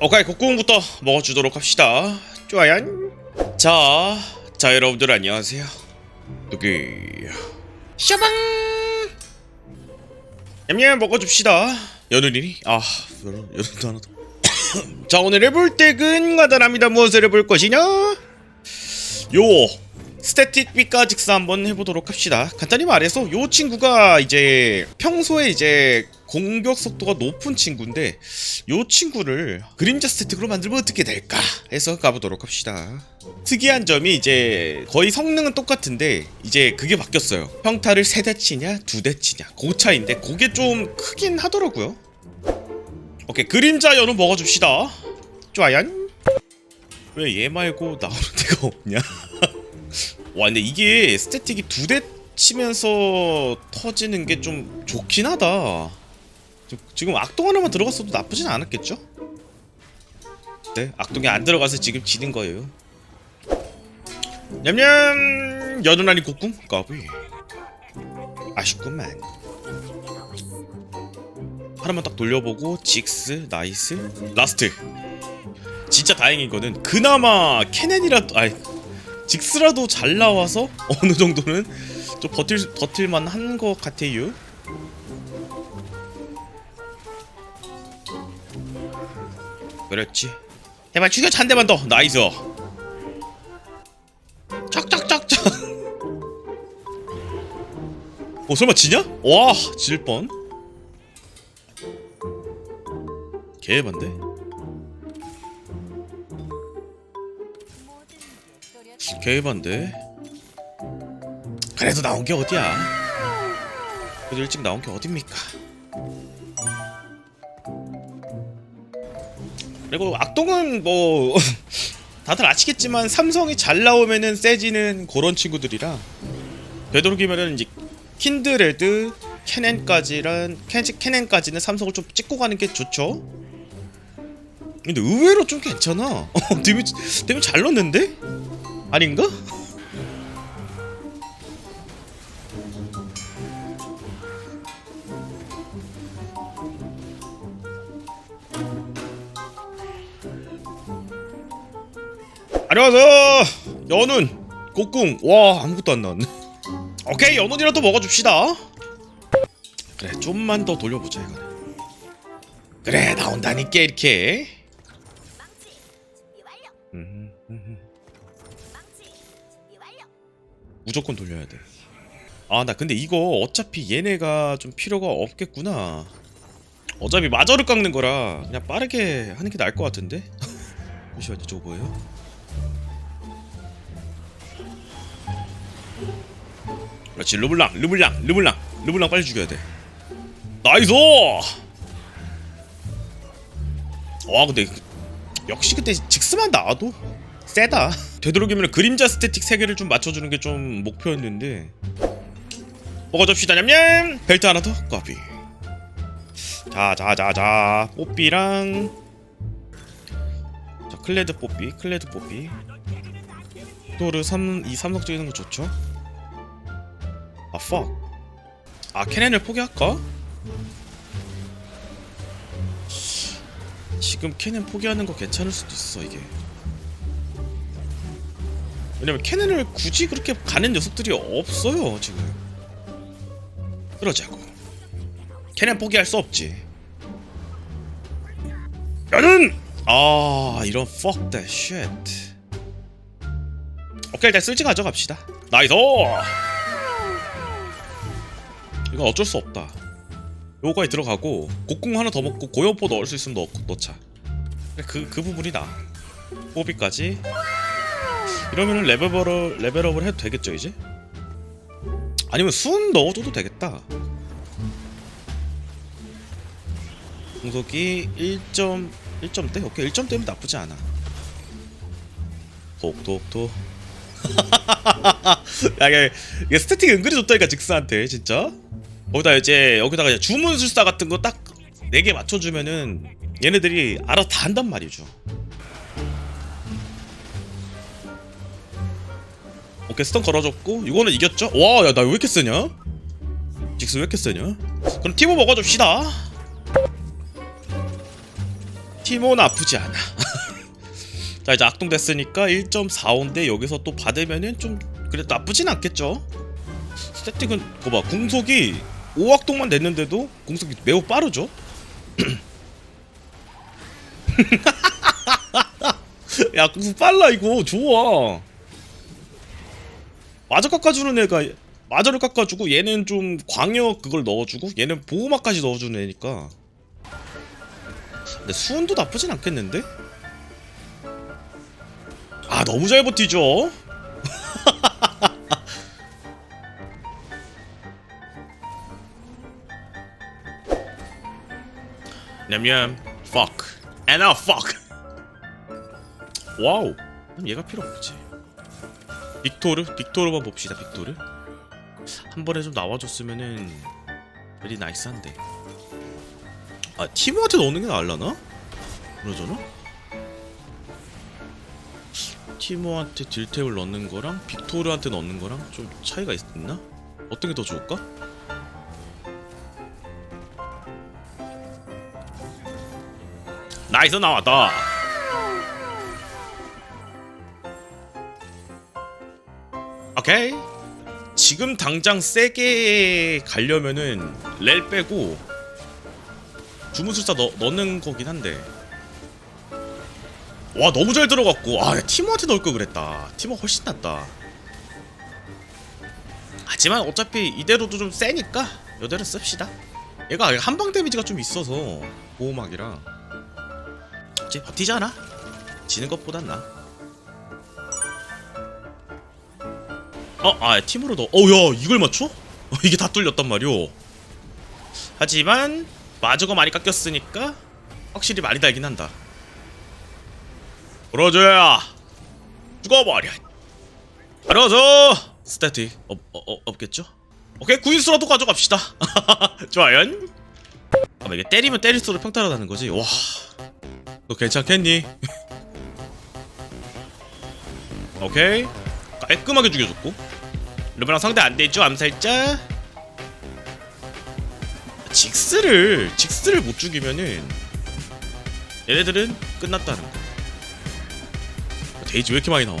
오케이 국궁부터 먹어주도록 합시다. 좋아요. 자, 자 여러분들 안녕하세요. 여기. 샤방! 냠냠 먹어줍시다. 연우리니? 아 연우도 하나 더. 자 오늘 해볼 덱은 간단합니다. 무엇을 해볼 것이냐? 요 스태틱 빛과 직스 한번 해보도록 합시다. 간단히 말해서 요 친구가 이제 평소에 이제 공격 속도가 높은 친구인데 요 친구를 그림자 스태틱으로 만들면 어떻게 될까 해서 가보도록 합시다. 특이한 점이 이제 거의 성능은 똑같은데 이제 그게 바뀌었어요. 평타를 세 대 치냐 두 대 치냐 그 차이인데 그게 좀 크긴 하더라고요. 오케이 그림자 연우 먹어줍시다. 좋아요. 왜얘 말고 나오는 데가 없냐? 와 근데 이게 스태틱이 두 대 치면서 터지는 게 좀 좋긴 하다 지- 지금 악동 하나만 들어갔어도 나쁘진 않았겠죠? 네 악동이 안 들어가서 지금 지는 거예요. 냠냠! 여전하니 곡궁 까비. 아쉽구만. 하나만 딱 돌려보고 직스 나이스 라스트. 진짜 다행인 거는 그나마 캐넨이라도 아이 직스라도 잘 나와서 어느 정도는 좀 버틸 버틸만 한 것 같아요. 그렇지. 제발 죽여 한 대만 더. 나이스. 짝짝짝짝. 어 설마 지냐? 와, 질 뻔. 개반데. 개반데. 그래도 나온 게 어디야? 그래도 일찍 나온 게 어딥니까? 그리고 악동은 뭐 다들 아시겠지만 삼성이 잘 나오면은 세지는 그런 친구들이라 되도록이면은 이제 킨드레드 캐넨까지란 캐, 캐넨까지는 삼성을 좀 찍고 가는 게 좋죠. 근데 의외로 좀 괜찮아. 어, 데미지 데미지 잘 넣는데? 아닌가? 안녕하세요 연운 곡궁 와 아무것도 안 나왔네 오케이 연운이라도 먹어줍시다 그래 좀만 더 돌려보자 이거는 그래 나온다니까 이렇게. 음, 음, 음. 무조건 돌려야 돼. 아, 나 근데 이거 어차피 얘네가 좀 필요가 없겠구나. 어차피 마저를 깎는 거라 그냥 빠르게 하는 게 나을 것 같은데? 잠시만요, 저거 뭐예요? 그렇지, 르블랑, 르블랑, 르블랑, 르블랑 빨리 죽여야 돼. 나이스! 와, 근데 역시 그때 직스만 나와도 세다. 되도록이면 그림자 스태틱 3개를 좀 맞춰주는 게 좀 목표였는데 먹어줍시다 냠냠 벨트 하나 더 커피 자자자자 뽀삐랑 자 클레드 뽀삐 클레드 뽀삐 토르 3, 이 삼성 찍는 거 좋죠 아 fuck. 아 캐넨을 포기할까? 지금 캐넨 포기하는 거 괜찮을 수도 있어 이게. 왜냐면 캐넨을 굳이 그렇게 가는 녀석들이 없어요 지금. 그러자고. 캐넨 포기할 수 없지. 나는! 아 이런 fuck that shit. 오케이 일단 쓸지 가져갑시다. 나이스 이건 어쩔 수 없다 요거에 들어가고 곡궁 하나 더 먹고 고연포 넣을 수 있으면 넣, 넣자 그, 그 부분이 나 뽀비까지 이러면은 레벨업을 레벨업을 해도 되겠죠 이제? 아니면 순 넣어줘도 되겠다. 공속이 1점 1점대 오케이 1점대면 나쁘지 않아. 독독독. 야 이게, 스태틱 은근히 좋다니까 직스한테 진짜. 거기다 이제 여기다가 이제 주문술사 같은 거딱 4개 맞춰주면은 얘네들이 알아서 다 한단 말이죠. 오케이 스턴 걸어줬고 이거는 이겼죠? 와 야 나 왜 이렇게 세냐? 직스 왜 이렇게 세냐? 그럼 티모 먹어줍시다 티모 나쁘지 않아. 자 이제 악동 됐으니까 1.45인데 여기서 또 받으면은 좀 그래도 나쁘진 않겠죠. 스태틱은 거봐 궁속이 5악동만 냈는데도 궁속이 매우 빠르죠. 야 궁속 빨라 이거 좋아. 마저 깎아주는 애가 마저를 깎아주고 얘는 좀 광역 그걸 넣어주고 얘는 보호막까지 넣어주는 애니까. 근데 수은도 나쁘진 않겠는데? 아 너무 잘 버티죠. 냠냠 fuck and now fuck 와우 그럼 얘가 필요 없지 빅토르 빅토르만 봅시다 빅토르 한 번에 좀 나와줬으면은 베리 나이스한데 아 티모한테 넣는 게 나을라나? 그러잖아? 티모한테 딜템을 넣는 거랑 빅토르한테 넣는 거랑 좀 차이가 있, 있나? 어떤 게 더 좋을까? 나이스 나왔다. 오케이. 지금 당장 세게 가려면은 렐 빼고 주문술사 넣, 넣는 거긴 한데. 와 너무 잘 들어갔고. 아 티모한테 넣을 걸 그랬다. 티모 훨씬 낫다. 하지만 어차피 이대로도 좀 세니까 이대로 씁시다. 얘가 한방 데미지가 좀 있어서 보호막이랑 버티지 않아 지는 것보단 나 어, 아, 팀으로 넣어. 어, 야, 이걸 맞춰? 이게 다 뚫렸단 말이오. 하지만 마저가 많이 깎였으니까 확실히 많이 달긴 한다. 그러줘야 죽어버려. 알아서 스태틱 없, 어, 어, 없겠죠? 오케이 구인수라도 가져갑시다. 좋아요. 아, 이게 때리면 때릴수록 평타라다는 거지. 와, 너 괜찮겠니? 오케이. 깔끔하게 죽여줬고. 르브랑 상대 안 되죠? 암살자? 직스를 직스를 못 죽이면은 얘네들은 끝났다는 거. 데이지 왜 이렇게 많이 나와?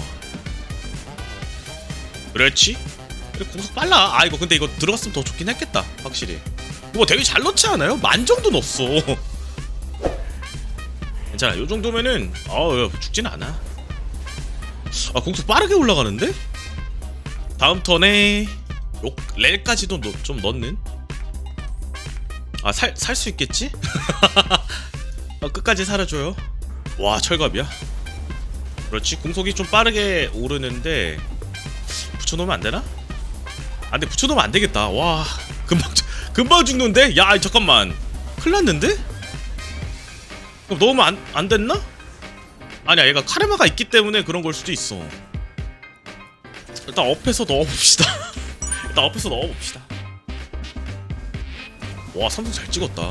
그렇지? 공속 빨라. 아 이거 근데 이거 들어갔으면 더 좋긴 했겠다 확실히. 이거 되게 잘 넣지 않아요? 만 정도 넣었어 괜찮아 요 정도면은 어 죽진 않아 아 공속 빠르게 올라가는데? 다음 턴에 요 렐까지도 넣, 좀 넣는? 아 살 살 수 있겠지? 어, 끝까지 살아줘요 와 철갑이야 그렇지 공속이 좀 빠르게 오르는데 붙여놓으면 안 되나? 아 붙여놓으면 안 되겠다 와 금방 금방 죽는데? 야 잠깐만 큰일 났는데? 그럼 넣으면 안, 안 됐나? 아니야 얘가 카르마가 있기 때문에 그런 걸 수도 있어. 일단 업해서 넣어봅시다. 일단 업해서 넣어봅시다. 와 삼성 잘 찍었다.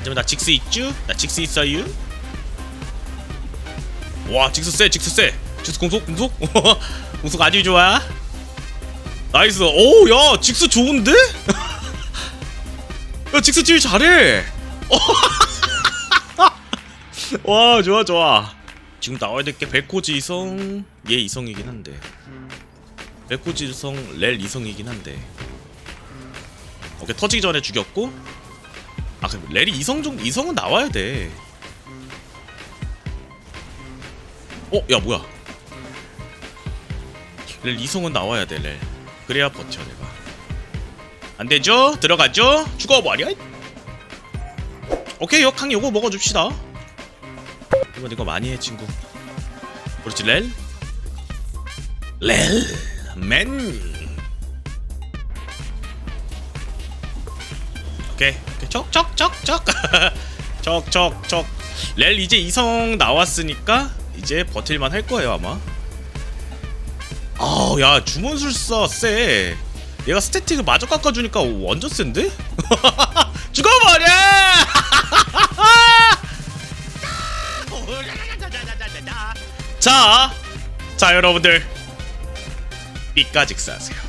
이제 나 직스 있쥬? 나 직스 있어요? 와 직스 쎄 직스 쎄. 직스 공속 공속? 공속 아주 좋아. 나이스. 오야 직스 좋은데? 야 직스 제일 잘해 와 좋아 좋아. 지금 나와야 될 게 백호지 이성 얘 이성이긴 한데. 백호지 이성 렐 이성이긴 한데. 오케이 터지기 전에 죽였고. 아 그럼 렐이 이성 정 이성은 나와야 돼. 어? 야 뭐야? 렐 이성은 나와야 돼렐. 그래야 버텨 내가. 안되죠? 들어가죠? 죽어버려 오케이 역항 요거 먹어줍시다 이번 이거 많이 해 친구 그렇지 렐? 렐? 맨 오케이 오케이 척척척척 척척척 렐 이제 이성 나왔으니까 이제 버틸만 할 거예요 아마 아우 야 주문술사 쎄 얘가 스태틱을 마저 깎아주니까 완전 센데? 죽어버려! 자, 자 여러분들 삐까직 사세요.